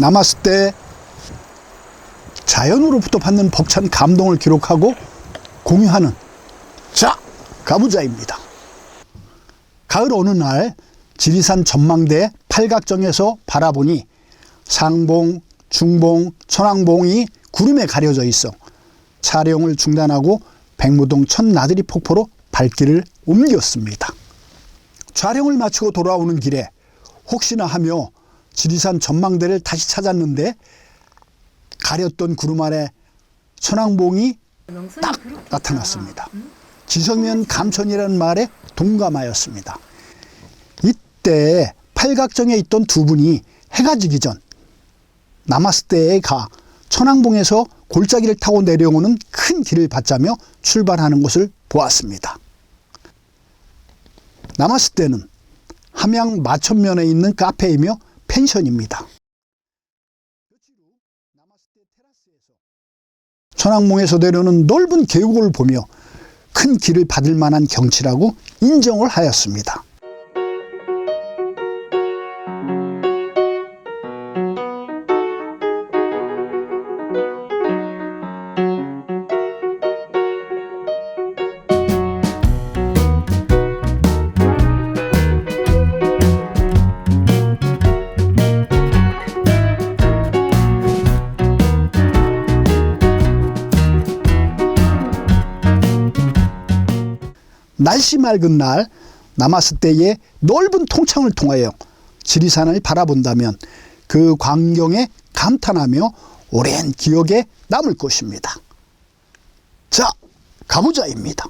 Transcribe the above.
남았을 때 자연으로부터 받는 벅찬 감동을 기록하고 공유하는 자 가부자입니다. 가을 어느 날 지리산 전망대 팔각정에서 바라보니 상봉, 중봉, 천왕봉이 구름에 가려져 있어 촬영을 중단하고 백무동 첫 나들이 폭포로 발길을 옮겼습니다. 촬영을 마치고 돌아오는 길에 혹시나 하며 지리산 전망대를 다시 찾았는데 가렸던 구름 아래 천왕봉이 딱 나타났습니다. 지성면 감천이라는 말에 동감하였습니다. 이때 팔각정에 있던 두 분이 해가 지기 전 남았을 때에 가 천왕봉에서 골짜기를 타고 내려오는 큰 길을 받자며 출발하는 것을 보았습니다. 남았을 때는 함양 마천면에 있는 카페이며 펜션입니다. 천왕봉에서 내려오는 넓은 계곡을 보며 큰 길을 받을 만한 경치라고 인정을 하였습니다. 날씨 맑은 날 남았을 때의 넓은 통창을 통하여 지리산을 바라본다면 그 광경에 감탄하며 오랜 기억에 남을 것입니다. 자, 가보자입니다.